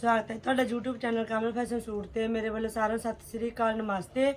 ਸਵਾਗਤ ਹੈ। ਤੁਹਾਡਾ YouTube channel Kamal fashion suit ਤੇ ਮੇਰੇ ਵੱਲੋਂ ਸਾਰਿਆਂ ਨੂੰ ਸਤਿ ਸ੍ਰੀ ਅਕਾਲ, ਨਮਸਤੇ।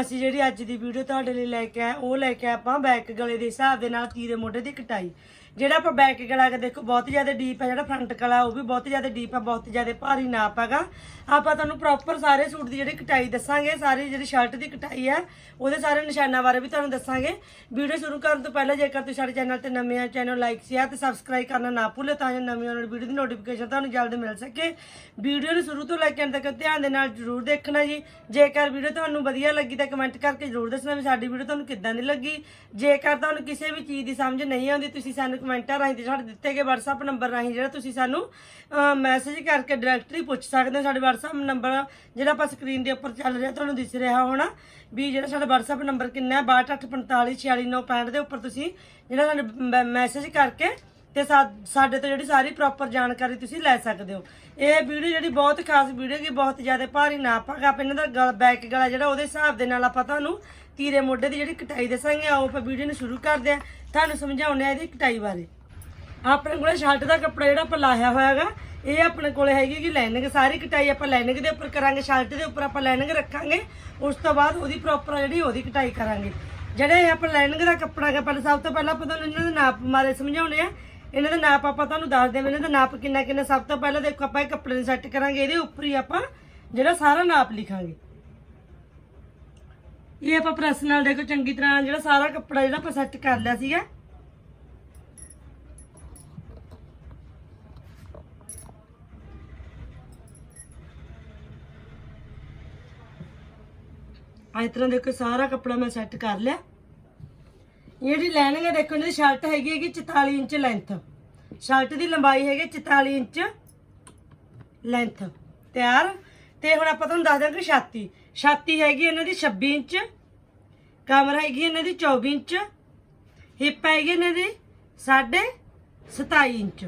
ਅਸੀਂ ਜਿਹੜੀ ਅੱਜ ਦੀ ਵੀਡੀਓ ਤੁਹਾਡੇ ਲਈ ਲੈ ਕੇ ਆਏ, ਉਹ ਲੈ ਕੇ ਆਏ ਆਪਾਂ ਬੈਕ ਗਲੇ ਦੇ ਹਿਸਾਬ ਦੇ ਨਾਲ ਤੀਰੇ ਮੋਢੇ ਦੀ ਕਟਾਈ। ਜਿਹੜਾ ਆਪਾਂ ਬੈਕ ਗਲਾ ਕੇ ਦੇਖੋ, ਬਹੁਤ ਜ਼ਿਆਦਾ ਡੀਪ ਹੈ ਜਿਹੜਾ ਫਰੰਟ ਗਲਾ, ਉਹ ਵੀ ਬਹੁਤ ਜ਼ਿਆਦਾ ਡੀਪ ਹੈ, ਬਹੁਤ ਜ਼ਿਆਦਾ ਭਾਰੀ ਨਾਪ ਹੈਗਾ। ਆਪਾਂ ਤੁਹਾਨੂੰ ਪ੍ਰੋਪਰ ਸਾਰੇ ਸੂਟ ਦੀ ਜਿਹੜੀ ਕਟਾਈ ਦੱਸਾਂਗੇ, ਸਾਰੀ ਜਿਹੜੀ ਸ਼ਰਟ ਦੀ ਕਟਾਈ ਹੈ, ਉਹਦੇ ਸਾਰੇ ਨਿਸ਼ਾਨਾਂ ਬਾਰੇ ਵੀ ਤੁਹਾਨੂੰ ਦੱਸਾਂਗੇ। ਵੀਡੀਓ ਸ਼ੁਰੂ ਕਰਨ ਤੋਂ ਪਹਿਲਾਂ ਜੇਕਰ ਤੁਸੀਂ ਸਾਡੇ ਚੈਨਲ ਤੇ ਨਵੇਂ ਆ ਚੈਨਲ ਲਾਈਕ ਸ਼ੇਅਰ ਤੇ ਸਬਸਕ੍ਰਾਈਬ ਕਰਨਾ ਨਾ ਭੁੱਲੋ, ਤਾਂ ਜੋ ਨਵੀਆਂ ਆਉਣ ਵੀਡੀਓ ਦੀ ਨੋਟੀਫਿਕੇਸ਼ਨ ਤੁਹਾਨੂੰ ਜਲਦ ਮਿਲ ਸਕੇ। ਵੀਡੀਓ ਨੂੰ ਸ਼ੁਰੂ ਤੋਂ ਲੈ ਕੇ ਅੰਤ ਤੱਕ ਧਿਆਨ ਦੇ ਨਾਲ ਜ਼ਰੂਰ ਦੇਖਣਾ ਜੀ। ਜੇਕਰ ਵੀਡੀਓ ਤੁਹਾਨੂੰ ਵਧੀਆ ਲੱਗੀ ਤਾਂ ਕਮੈਂਟ ਕਰਕੇ ਜ਼ਰੂਰ ਦੱਸਣਾ ਵੀ ਸਾਡੀ ਵੀਡੀਓ ਤੁਹਾਨੂੰ ਕਿੱਦਾਂ ਦੀ ਲੱਗੀ। ਜੇਕਰ ਤੁਹਾਨੂੰ ਕਿਸੇ ਵੀ ਚੀਜ਼ ਦੀ ਸਮਝ ਨਹੀਂ ਆਉਂਦੀ, ਤੁਸੀਂ ਸਾਨੂੰ ਕਮੈਂਟਾਂ ਰਾਹੀਂ ਤੇ ਸਾਡੇ ਦਿੱਤੇ ਗਏ WhatsApp ਨੰਬਰ ਰਾਹੀਂ ਜਿਹੜਾ ਤੁਸੀਂ ਸਾਨੂੰ ਮੈਸੇਜ ਕਰਕੇ ਡਾਇਰੈਕਟਲੀ ਪੁੱਛ ਸਕਦੇ ਹੋ। ਸਾਡੇ WhatsApp ਨੰਬਰ ਜਿਹੜਾ ਆਪਾਂ ਸਕਰੀਨ ਦੇ ਉੱਪਰ ਚੱਲ ਰਿਹਾ, ਤੁਹਾਨੂੰ ਦਿਸ ਰਿਹਾ ਹੋਣਾ ਵੀ ਜਿਹੜਾ ਸਾਡਾ WhatsApp ਨੰਬਰ ਕਿੰਨਾ ਹੈ 6284546965 ਦੇ ਉੱਪਰ ਤੁਸੀਂ ਜਿਹੜਾ ਸਾਨੂੰ ਮੈਸੇਜ ਕਰਕੇ ਤੇ ਸਾਡੇ ਤੋਂ ਜਿਹੜੀ ਸਾਰੀ ਪ੍ਰੋਪਰ ਜਾਣਕਾਰੀ ਤੁਸੀਂ ਲੈ ਸਕਦੇ ਹੋ। ਇਹ ਵੀਡੀਓ ਜਿਹੜੀ ਬਹੁਤ ਖਾਸ ਵੀਡੀਓ ਕੀ ਬਹੁਤ ਜ਼ਿਆਦਾ ਭਾਰੀ ਨਾਪ ਹੈਗਾ ਆਪਾਂ ਇਹਨਾਂ ਦਾ ਗਲ, ਬੈਕ ਗਲਾ ਜਿਹੜਾ ਉਹਦੇ ਹਿਸਾਬ ਦੇ ਨਾਲ ਆਪਾਂ ਤੁਹਾਨੂੰ ਤੀਰੇ ਮੋਢੇ ਦੀ ਜਿਹੜੀ ਕਟਾਈ ਦੱਸਾਂਗੇ, ਆਓ ਆਪਾਂ ਵੀਡੀਓ ਨੂੰ ਸ਼ੁਰੂ ਕਰਦੇ ਹਾਂ। ਤੁਹਾਨੂੰ ਸਮਝਾਉਂਦੇ ਆ ਇਹਦੀ ਕਟਾਈ ਬਾਰੇ। ਆਪਣੇ ਕੋਲ ਸ਼ਰਟ ਦਾ ਕੱਪੜਾ ਜਿਹੜਾ ਆਪਾਂ ਲਾਇਆ ਹੋਇਆ ਹੈਗਾ ਇਹ ਆਪਣੇ ਕੋਲੇ ਹੈਗੀ ਕਿ ਲਾਈਨਿੰਗ ਸਾਰੀ ਕਟਾਈ ਆਪਾਂ ਲਾਈਨਿੰਗ ਦੇ ਉੱਪਰ ਕਰਾਂਗੇ ਸ਼ਰਟ ਦੇ ਉੱਪਰ ਆਪਾਂ ਲਾਈਨਿੰਗ ਰੱਖਾਂਗੇ, ਉਸ ਤੋਂ ਬਾਅਦ ਉਹਦੀ ਪ੍ਰੋਪਰ ਜਿਹੜੀ ਉਹਦੀ ਕਟਾਈ ਕਰਾਂਗੇ। ਜਿਹੜੇ ਇਹ ਆਪਾਂ ਲਾਈਨਿੰਗ ਦਾ ਕੱਪੜਾ ਹੈਗਾ, ਪਹਿਲਾਂ ਸਭ ਤੋਂ ਪਹਿਲਾਂ ਆਪਾਂ ਤੁਹਾਨੂੰ ਇਹਨਾਂ ਦੇ ਨਾਪ ਮਾਰੇ ਸਮਝਾਉਣੇ ਆ ਇਹਨਾਂ ਦਾ ਨਾਪ ਆਪਾਂ ਤੁਹਾਨੂੰ ਦੱਸ ਦੇਵਾਂ ਇਹਨਾਂ ਦਾ ਨਾਪ ਕਿੰਨਾ ਕਿੰਨਾ, ਸਭ ਤੋਂ ਪਹਿਲਾਂ ਦੇਖੋ ਆਪਾਂ ਇਹ ਕੱਪੜੇ ਨੂੰ ਸੈੱਟ ਕਰਾਂਗੇ, ਇਹਦੇ ਉੱਪਰ ਹੀ ਆਪਾਂ ਜਿਹੜਾ ਸਾਰਾ ਨਾਪ ਲਿਖਾਂਗੇ। ਇਹ ਆਪਾਂ ਪ੍ਰੈਸ ਨਾਲ ਦੇਖੋ ਚੰਗੀ ਤਰ੍ਹਾਂ ਜਿਹੜਾ ਸਾਰਾ ਕੱਪੜਾ ਜਿਹੜਾ ਆਪਾਂ ਸੈੱਟ ਕਰ ਲਿਆ ਸੀਗਾ। ਇਸ ਤਰ੍ਹਾਂ ਦੇਖੋ ਸਾਰਾ ਕੱਪੜਾ ਮੈਂ ਸੈੱਟ ਕਰ ਲਿਆ। ਜਿਹੜੀ ਲਾਈਨਿੰਗ ਹੈ ਦੇਖੋ ਦੀ ਸ਼ਰਟ ਹੈਗੀ ਹੈਗੀ 44 ਇੰਚ ਲੈਂਥ ਸ਼ਰਟ ਦੀ ਲੰਬਾਈ ਹੈਗੀ 44 ਇੰਚ ਲੈਂਥ ਤਿਆਰ? ਤੇ ਹੁਣ ਆਪਾਂ ਤੁਹਾਨੂੰ ਦੱਸ ਦਿਆਂਗੇ ਛਾਤੀ। ਛਾਤੀ ਹੈਗੀ ਇਹਨਾਂ ਦੀ 26 ਇੰਚ, ਕਮਰ ਹੈਗੀ ਇਹਨਾਂ ਦੀ 24 ਇੰਚ, ਹਿੱਪ ਹੈਗੀ ਇਹਨਾਂ ਦੀ 27 ਇੰਚ।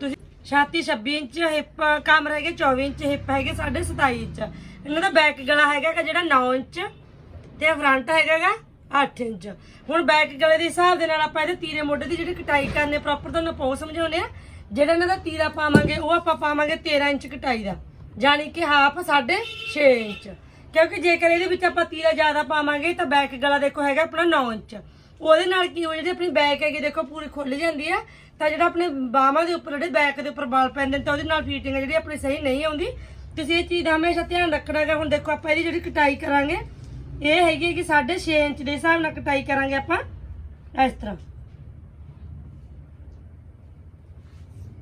ਤੁਸੀਂ ਛਾਤੀ 26 ਇੰਚ, ਹਿੱਪ, ਕਮਰ ਹੈਗੇ 24 ਇੰਚ, ਹਿੱਪ ਹੈਗੇ 27 ਇੰਚ। ਇਹਨਾਂ ਦਾ ਬੈਕ ਗਲਾ ਹੈਗਾ ਜਿਹੜਾ 9 ਇੰਚ ਤੇ ਫਰੰਟ ਹੈਗਾ ਗਾ 8 ਇੰਚ। ਹੁਣ ਬੈਕ ਗਲੇ ਦੇ ਹਿਸਾਬ ਦੇ ਨਾਲ ਆਪਾਂ ਇਹਦੇ ਤੀਰੇ ਮੋਢੇ ਦੀ ਜਿਹੜੀ ਕਟਾਈ ਕਰਨੇ ਪ੍ਰੋਪਰ ਤੁਹਾਨੂੰ ਪੋ ਸਮਝਾਉਨੇ ਆ। ਜਿਹੜਾ ਇਹਨਾਂ ਦਾ ਤੀਰਾ ਪਾਵਾਂਗੇ, ਉਹ ਆਪਾਂ ਪਾਵਾਂਗੇ 13 ਇੰਚ ਕਟਾਈ ਦਾ। ਜਾਣੀ ਕਿ ਹਾਫ 6.5 ਇੰਚ। ਕਿਉਂਕਿ ਜੇਕਰ ਇਹਦੇ ਵਿੱਚ ਆਪਾਂ ਤੀਰਾ ਜ਼ਿਆਦਾ ਪਾਵਾਂਗੇ, ਤਾਂ ਬੈਕ ਗਲਾ ਦੇਖੋ ਹੈਗਾ ਆਪਣਾ 9 ਇੰਚ। ਉਹਦੇ ਨਾਲ ਕੀ ਹੋ ਜਿਹੜੀ ਆਪਣੀ ਬੈਕ ਹੈਗੀ, ਦੇਖੋ ਪੂਰੀ ਖੁੱਲ ਜਾਂਦੀ ਹੈ ਤਾਂ ਜਿਹੜਾ ਆਪਣੇ ਬਾਹਾਂ ਦੇ ਉੱਪਰ, ਜਿਹੜੇ ਬੈਕ ਦੇ ਉੱਪਰ ਵਾਲ ਪੈਂਦੇ ਨੇ, ਤਾਂ ਉਹਦੇ ਨਾਲ ਫਿਟਿੰਗ ਜਿਹੜੀ ਆਪਣੀ ਸਹੀ ਨਹੀਂ ਆਉਂਦੀ। ਤੁਸੀਂ ਇਹ ਚੀਜ਼ ਦਾ ਹਮੇਸ਼ਾ ਧਿਆਨ ਰੱਖਣਾ ਹੈਗਾ। ਹੁਣ ਦੇਖੋ ਆਪਾਂ ਇਹਦੀ ਜਿਹੜੀ ਕਟਾਈ ਕਰਾਂਗੇ ਇਹ ਹੈਗੀ ਕਿ 6.5 ਇੰਚ ਦੇ ਹਿਸਾਬ ਨਾਲ ਕਟਾਈ ਕਰਾਂਗੇ ਆਪਾਂ ਇਸ ਤਰ੍ਹਾਂ।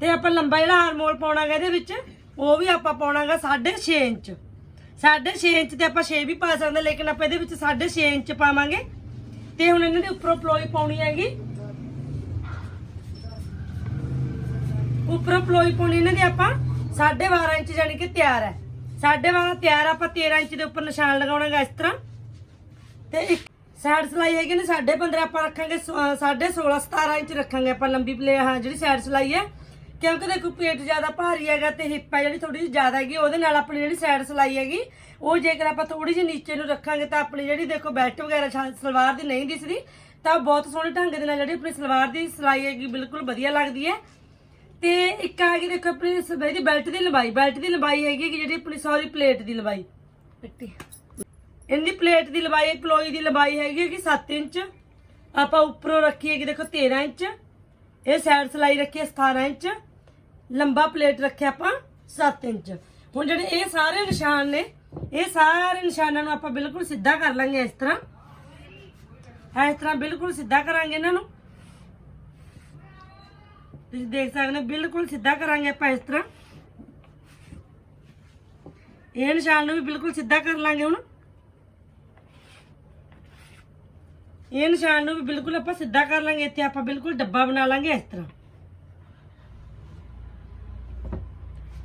ਤੇ ਆਪਾਂ ਲੰਬਾ ਜਿਹੜਾ ਹਾਰਮੋਲ ਪਾਉਣਾਗਾ ਇਹਦੇ ਵਿੱਚ, ਉਹ ਵੀ ਆਪਾਂ ਪਾਉਣਾਗਾ 6.5 ਇੰਚ। 6.5 ਇੰਚ ਤੇ ਆਪਾਂ 6 ਵੀ ਪਾ ਸਕਦੇ ਲੇਕਿਨ ਆਪਾਂ ਇਹਦੇ ਵਿੱਚ 6.5 ਇੰਚ ਪਾਵਾਂਗੇ। ਤੇ ਹੁਣ ਇਹਨਾਂ ਦੇ ਉੱਪਰੋਂ ਪਲੋਈ ਪਾਉਣੀ ਹੈਗੀ। ਉੱਪਰੋਂ ਪਲੋਈ ਪਾਉਣੀ ਇਹਨਾਂ ਦੀ ਆਪਾਂ 12.5 ਇੰਚ ਜਾਨੀ ਕਿ ਤਿਆਰ ਹੈ। 12.5 ਤਿਆਰ ਆਪਾਂ 13 ਇੰਚ ਦੇ ਉੱਪਰ ਨਿਸ਼ਾਨ ਲਗਾਉਣਾਗਾ ਇਸ ਤਰ੍ਹਾਂ। ਤੇ ਇੱਕ ਸਾਈਡ ਸਲਾਈ ਹੈਗੀ ਨੇ 15.5 ਆਪਾਂ ਰੱਖਾਂਗੇ 16.5 17 ਇੰਚ ਰੱਖਾਂਗੇ ਆਪਾਂ ਲੰਬੀ ਪਲੇ ਹਾਂ, ਜਿਹੜੀ ਸਾਈਡ ਸਲਾਈ ਹੈ। ਕਿਉਂਕਿ ਦੇਖੋ, ਪੇਟ ਜ਼ਿਆਦਾ ਭਾਰੀ ਹੈਗਾ ਤੇ ਹਿੱਪ ਹੈ, ਜਿਹੜੀ ਥੋੜੀ ਜਿਹੀ ਜ਼ਿਆਦਾ ਹੈਗੀ, ਉਹਦੇ ਨਾਲ ਆਪਣੀ ਜਿਹੜੀ ਸਾਈਡ ਸਲਾਈ ਹੈਗੀ, ਉਹ ਜੇਕਰ ਆਪਾਂ ਥੋੜੀ ਜਿਹੀ ਨੀਚੇ ਨੂੰ ਰੱਖਾਂਗੇ ਤਾਂ ਆਪਣੀ ਜਿਹੜੀ ਦੇਖੋ ਬੈਲਟ ਵਗੈਰਾ ਛਾ- ਸਲਵਾਰ ਦੀ ਨਹੀਂ ਦਿਸਦੀ, ਤਾਂ ਬਹੁਤ ਸੋਹਣੇ ਢੰਗ ਦੇ ਨਾਲ ਜਿਹੜੀ ਆਪਣੀ ਸਲਵਾਰ ਦੀ ਸਲਾਈ ਹੈਗੀ, ਬਿਲਕੁਲ ਵਧੀਆ ਲੱਗਦੀ ਹੈ। ਤੇ ਇੱਕ ਆ ਗਈ ਦੇਖੋ ਆਪਣੀ ਸ- ਇਹਦੀ ਬੈਲਟ ਦੀ ਲੰਬਾਈ, ਬੈਲਟ ਦੀ ਲੰਬਾਈ ਹੈਗੀ ਕਿ ਜਿਹੜੀ ਆਪਣੀ ਸੌਰੀ ਪਲੇਟ ਦੀ ਲੰਬਾਈ। ਇਹਦੀ ਪਲੇਟ ਦੀ ਲੰਬਾਈ ਪਲੋਈ ਦੀ ਲੰਬਾਈ ਹੈਗੀ ਕਿ 7 ਇੰਚ। ਆਪਾਂ ਉੱਪਰੋਂ ਰੱਖੀ ਹੈਗੀ ਦੇਖੋ 13 ਇੰਚ। ਇਹ ਸਾਈਡ ਸਲਾਈ ਰੱਖੀ ਹੈ 17 ਇੰਚ। ਲੰਬਾ ਪਲੇਟ ਰੱਖਿਆ ਆਪਾਂ 7 ਇੰਚ। ਹੁਣ ਜਿਹੜੇ ਇਹ ਸਾਰੇ ਨਿਸ਼ਾਨ ਨੇ, ਇਹ ਸਾਰੇ ਨਿਸ਼ਾਨਾਂ ਨੂੰ ਆਪਾਂ ਬਿਲਕੁਲ ਸਿੱਧਾ ਕਰ ਲਾਂਗੇ ਇਸ ਤਰ੍ਹਾਂ। ਇਸ ਤਰ੍ਹਾਂ ਬਿਲਕੁਲ ਸਿੱਧਾ ਕਰਾਂਗੇ ਇਹਨਾਂ ਨੂੰ। ਤੁਸੀਂ ਦੇਖ ਸਕਦੇ ਹੋ, ਬਿਲਕੁਲ ਸਿੱਧਾ ਕਰਾਂਗੇ ਆਪਾਂ ਇਸ ਤਰ੍ਹਾਂ। ਇਹ ਨਿਸ਼ਾਨ ਨੂੰ ਵੀ ਬਿਲਕੁਲ ਸਿੱਧਾ ਕਰ ਲਾਂਗੇ ਹੁਣ। ਇਹ ਨਿਸ਼ਾਨ ਨੂੰ ਵੀ ਬਿਲਕੁਲ ਆਪਾਂ ਸਿੱਧਾ ਕਰ ਲਾਂਗੇ, ਇੱਥੇ ਆਪਾਂ ਬਿਲਕੁਲ ਡੱਬਾ ਬਣਾ ਲਾਂਗੇ ਇਸ ਤਰ੍ਹਾਂ।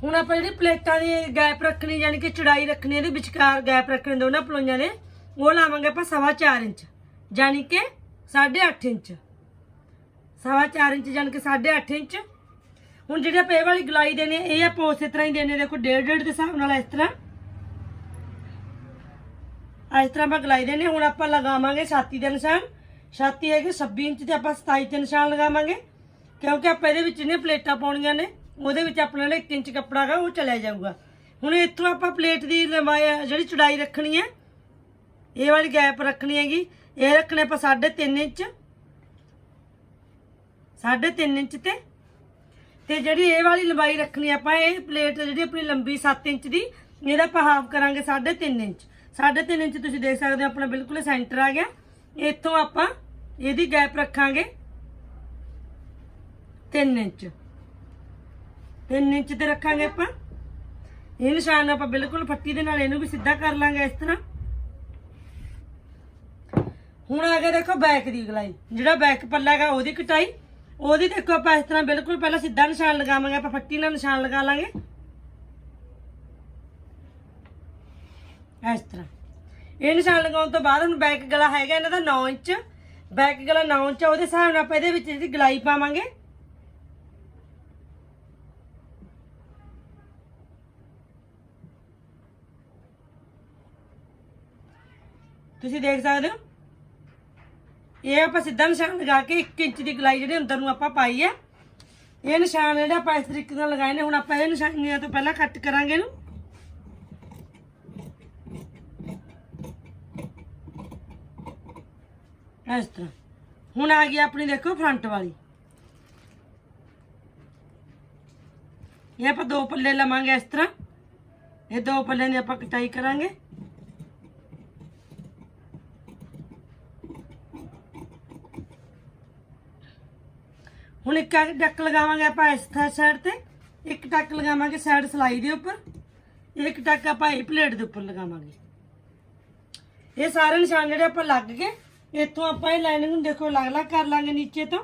ਹੁਣ ਆਪਾਂ ਜਿਹੜੀ ਪਲੇਟਾਂ ਦੀ ਗੈਪ ਰੱਖਣੀ, ਯਾਨੀ ਕਿ ਚੜਾਈ ਰੱਖਣੀ, ਇਹਦੇ ਵਿਚਕਾਰ ਗੈਪ ਰੱਖਣੇ ਦੋਨਾਂ ਪਲੋਈਆਂ ਦੇ ਉਹ ਲਾਵਾਂਗੇ ਆਪਾਂ ਸਵਾ ਚਾਰ ਇੰਚ, ਯਾਨੀ ਕਿ 8.5 ਇੰਚ। ਸਵਾ ਚਾਰ ਇੰਚ, ਯਾਨੀ ਕਿ 8.5 ਇੰਚ। ਹੁਣ ਜਿਹੜੇ ਆਪਾਂ ਇਹ ਵਾਲੀ ਗਲਾਈ ਦੇਣੀ ਇਹ ਆਪਾਂ ਉਸੇ ਤਰ੍ਹਾਂ ਹੀ ਦੇਣੇ ਦੇਖੋ ਡੇਢ ਡੇਢ ਦੇ ਹਿਸਾਬ ਨਾਲ ਇਸ ਤਰ੍ਹਾਂ। ਇਸ ਤਰ੍ਹਾਂ ਆਪਾਂ ਗਲਾਈ ਦੇਣੇ ਹੁਣ ਆਪਾਂ ਲਗਾਵਾਂਗੇ ਛਾਤੀ ਦੇ ਨਿਸ਼ਾਨ। ਛਾਤੀ ਹੈਗੀ 26 ਇੰਚ ਤੇ ਆਪਾਂ 27 ਤੇ ਨਿਸ਼ਾਨ ਲਗਾਵਾਂਗੇ। ਕਿਉਂਕਿ ਆਪਾਂ ਇਹਦੇ ਵਿੱਚ ਨੇ ਪਲੇਟਾਂ ਪਾਉਣੀਆਂ ਨੇ, ਉਹਦੇ ਵਿੱਚ ਆਪਣਾ ਜਿਹੜਾ 1 ਇੰਚ ਕੱਪੜਾ ਹੈਗਾ, ਉਹ ਚਲਿਆ ਜਾਊਗਾ। ਹੁਣ ਇੱਥੋਂ ਆਪਾਂ ਪਲੇਟ ਦੀ ਲੰਬਾਈ, ਜਿਹੜੀ ਚੌੜਾਈ ਰੱਖਣੀ ਹੈ, ਇਹ ਵਾਲੀ ਗੈਪ ਰੱਖਣੀ ਹੈਗੀ। ਇਹ ਰੱਖਣੇ ਆਪਾਂ 3.5 ਇੰਚ। 3.5 ਇੰਚ ਤੇ। ਤੇ ਜਿਹੜੀ ਇਹ ਵਾਲੀ ਲੰਬਾਈ ਰੱਖਣੀ ਆਪਾਂ, ਇਹ ਪਲੇਟ ਜਿਹੜੀ ਆਪਣੀ ਲੰਬੀ 7 ਇੰਚ ਦੀ, ਇਹਦਾ ਆਪਾਂ ਹਾਫ ਕਰਾਂਗੇ 3.5 ਇੰਚ। 3.5 ਇੰਚ ਤੁਸੀਂ ਦੇਖ ਸਕਦੇ ਹੋ, ਆਪਣਾ ਬਿਲਕੁਲ ਸੈਂਟਰ ਆ ਗਿਆ। ਇੱਥੋਂ ਆਪਾਂ ਇਹਦੀ ਗੈਪ ਰੱਖਾਂਗੇ। 3 ਇੰਚ। 3 ਇੰਚ ਤੇ ਰੱਖਾਂਗੇ ਆਪਾਂ। ਇਹ ਨਿਸ਼ਾਨ ਆਪਾਂ ਬਿਲਕੁਲ ਫੱਟੀ ਦੇ ਨਾਲ ਇਹਨੂੰ ਵੀ ਸਿੱਧਾ ਕਰ ਲਾਂਗੇ ਇਸ ਤਰ੍ਹਾਂ। ਹੁਣ ਆ ਗਿਆ ਦੇਖੋ ਬੈਕ ਦੀ ਗਲਾਈ ਜਿਹੜਾ ਬੈਕ ਪੱਲਾ ਹੈਗਾ, ਉਹਦੀ ਕਟਾਈ। ਉਹਦੀ ਦੇਖੋ ਆਪਾਂ ਇਸ ਤਰ੍ਹਾਂ ਬਿਲਕੁਲ ਪਹਿਲਾਂ ਸਿੱਧਾ ਨਿਸ਼ਾਨ ਲਗਾਵਾਂਗੇ, ਆਪਾਂ ਫੱਟੀ ਨਾਲ ਨਿਸ਼ਾਨ ਲਗਾ ਲਾਂਗੇ। ਇਸ ਤਰ੍ਹਾਂ। ਇਹ ਨਿਸ਼ਾਨ ਲਗਾਉਣ ਤੋਂ ਬਾਅਦ ਹੁਣ ਬੈਕ ਗਲਾ ਹੈਗਾ ਇਹਨਾਂ ਦਾ 9 ਇੰਚ। ਬੈਕ ਗਲਾ 9 ਇੰਚ ਆ, ਉਹਦੇ ਹਿਸਾਬ ਨਾਲ ਆਪਾਂ ਇਹਦੇ ਵਿੱਚ ਜਿਹੜੀ ਗਲਾਈ ਪਾਵਾਂਗੇ। ਤੁਸੀਂ ਦੇਖ ਸਕਦੇ ਹੋ? ਇਹ ਆਪਾਂ ਸਿੱਧਾ ਨਿਸ਼ਾਨ ਲਗਾ ਕੇ 1 ਇੰਚ ਦੀ ਗਲਾਈ ਜਿਹੜੀ ਅੰਦਰ ਨੂੰ ਆਪਾਂ ਪਾਈ ਹੈ। ਇਹ ਨਿਸ਼ਾਨ ਜਿਹੜਾ ਆਪਾਂ ਇਸ ਤਰੀਕੇ ਨਾਲ ਲਗਾਏ ਨੇ ਹੁਣ ਆਪਾਂ ਇਹ ਨਿਸ਼ਾਨੀਆਂ ਤੋਂ ਪਹਿਲਾਂ ਕੱਟ ਕਰਾਂਗੇ ਇਹਨੂੰ। ਇਸ ਤਰ੍ਹਾਂ। ਹੁਣ ਆ ਗਈ ਆਪਣੀ ਦੇਖੋ ਫਰੰਟ ਵਾਲੀ। ਇਹ ਆਪਾਂ ਦੋ ਪੱਲੇ ਲਵਾਂਗੇ ਇਸ ਤਰ੍ਹਾਂ। ਇਹ ਦੋ ਪੱਲੇ ਦੀ ਆਪਾਂ ਕਟਾਈ ਕਰਾਂਗੇ। ਹੁਣ ਇੱਕ ਆ ਟੱਕ ਲਗਾਵਾਂਗੇ ਆਪਾਂ ਇਸ ਸਾਈਡ ਤੇ। ਇੱਕ ਟੱਕ ਲਗਾਵਾਂਗੇ ਸਾਈਡ ਸਲਾਈ ਦੇ ਉੱਪਰ। ਇੱਕ ਟੱਕ ਆਪਾਂ ਇਹ ਪਲੇਟ ਦੇ ਉੱਪਰ ਲਗਾਵਾਂਗੇ। ਇਹ ਸਾਰੇ ਨਿਸ਼ਾਨ ਜਿਹੜੇ ਆਪਾਂ ਲੱਗ ਗਏ। ਇੱਥੋਂ ਆਪਾਂ ਇਹ ਲਾਈਨਿੰਗ ਨੂੰ ਦੇਖੋ, ਅਲੱਗ ਅਲੱਗ ਕਰ ਲਾਂਗੇ ਨੀਚੇ ਤੋਂ।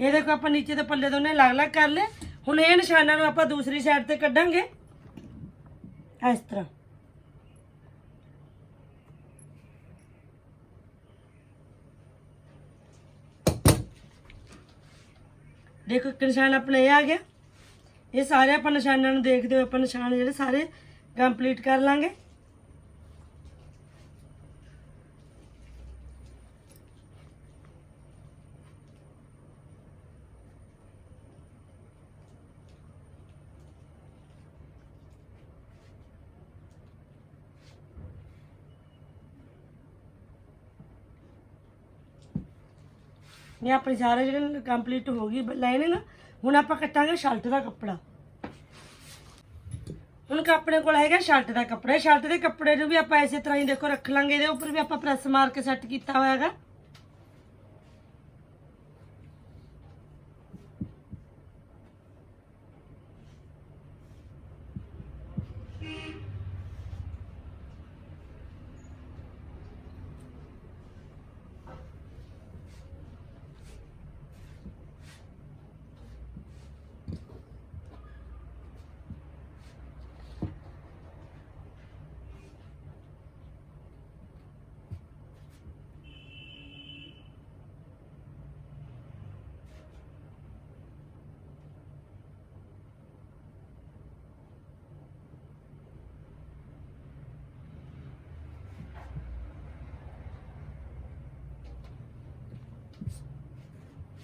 ਇਹ ਦੇਖੋ, ਆਪਾਂ ਨੀਚੇ ਤੋਂ ਪੱਲੇ ਦੋਨੇ ਅਲੱਗ ਅਲੱਗ ਕਰ ਲਏ। ਹੁਣ ਇਹ ਨਿਸ਼ਾਨਾਂ ਨੂੰ ਆਪਾਂ ਦੂਸਰੀ ਸਾਈਡ ਤੇ ਕੱਢਾਂਗੇ। ਇਸ ਤਰ੍ਹਾਂ। ਦੇਖੋ, ਇੱਕ ਨਿਸ਼ਾਨ ਆਪਣਾ ਇਹ ਆ ਗਿਆ। ਇਹ ਸਾਰੇ ਆਪਾਂ ਨਿਸ਼ਾਨਾਂ ਨੂੰ ਦੇਖਦੇ ਹੋਏ ਆਪਾਂ ਨਿਸ਼ਾਨ ਜਿਹੜੇ ਸਾਰੇ ਕੰਪਲੀਟ ਕਰ ਲਾਂਗੇ। ਇਹ ਆਪਣੀ ਸਾਰੇ ਜਿਹੜੇ ਕੰਪਲੀਟ ਹੋ ਗਈ ਲਾਈਨਿੰਗ ਹੁਣ ਆਪਾਂ ਕੱਟਾਂਗੇ ਸ਼ਰਟ ਦਾ ਕੱਪੜਾ। ਹੁਣ ਆਪਣੇ ਕੋਲ ਹੈਗਾ ਸ਼ਰਟ ਦਾ ਕੱਪੜਾ। ਸ਼ਰਟ ਦੇ ਕੱਪੜੇ ਨੂੰ ਵੀ ਆਪਾਂ ਇਸੇ ਤਰ੍ਹਾਂ ਹੀ ਦੇਖੋ, ਰੱਖ ਲਾਂਗੇ। ਇਹਦੇ ਉੱਪਰ ਵੀ ਆਪਾਂ ਪ੍ਰੈਸ ਮਾਰ ਕੇ ਸੈੱਟ ਕੀਤਾ ਹੋਇਆ ਹੈਗਾ।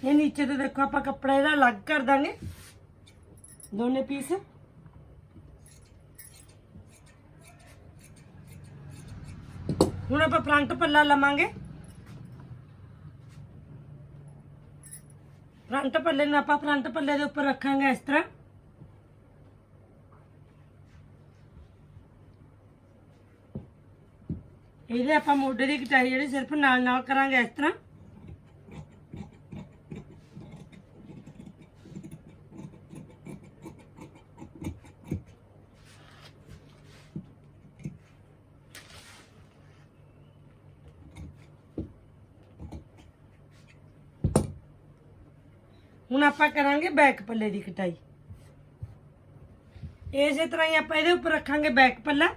ਇਹ ਨੀਚੇ ਤੇ ਦੇਖੋ ਆਪਾਂ ਕੱਪੜਾ ਇਹਦਾ ਅਲੱਗ ਕਰ ਦਾਂਗੇ। ਦੋਨੇ ਪੀਸ ਹੁਣ ਆਪਾਂ ਫਰੰਟ ਪੱਲਾ ਲਵਾਂਗੇ। ਫਰੰਟ ਪੱਲੇ ਨੂੰ ਆਪਾਂ ਫਰੰਟ ਪੱਲੇ ਦੇ ਉੱਪਰ ਰੱਖਾਂਗੇ ਇਸ ਤਰ੍ਹਾਂ। ਇਹਦੇ ਆਪਾਂ ਮੋਢੇ ਦੀ ਕਟਾਈ ਜਿਹੜੀ ਸਿਰਫ ਨਾਲ ਨਾਲ ਕਰਾਂਗੇ ਇਸ ਤਰ੍ਹਾਂ। ਹੁਣ ਆਪਾਂ ਕਰਾਂਗੇ ਬੈਕ ਪੱਲੇ ਦੀ ਕਟਾਈ। ਇਸੇ ਤਰ੍ਹਾਂ ਹੀ ਆਪਾਂ ਇਹਦੇ ਉੱਪਰ ਰੱਖਾਂਗੇ ਬੈਕ ਪੱਲਾ।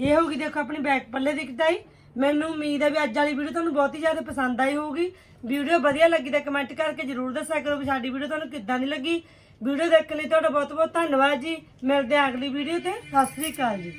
ਇਹ ਹੋਗੀ ਦੇਖੋ ਆਪਣੀ ਬੈਕ ਪੱਲੇ ਦੀ ਕਟਾਈ। ਮੈਨੂੰ ਉਮੀਦ ਹੈ ਵੀ ਅੱਜ ਵਾਲੀ ਵੀਡੀਓ ਤੁਹਾਨੂੰ ਬਹੁਤ ਹੀ ਜ਼ਿਆਦਾ ਪਸੰਦ ਆਈ ਹੋਊਗੀ। ਵੀਡੀਓ ਵਧੀਆ ਲੱਗੀ ਤਾਂ ਕਮੈਂਟ ਕਰਕੇ ਜਰੂਰ ਦੱਸਿਆ ਕਰੋ ਵੀ ਸਾਡੀ ਵੀਡੀਓ ਤੁਹਾਨੂੰ ਕਿੱਦਾਂ ਦੀ ਲੱਗੀ। ਵੀਡੀਓ ਦੇਖਣ ਲਈ ਤੁਹਾਡਾ ਬਹੁਤ ਬਹੁਤ ਧੰਨਵਾਦ ਜੀ। ਮਿਲਦੇ ਹਾਂ ਅਗਲੀ ਵੀਡੀਓ ਤੇ। ਸਤਿ ਸ੍ਰੀ ਅਕਾਲ ਜੀ।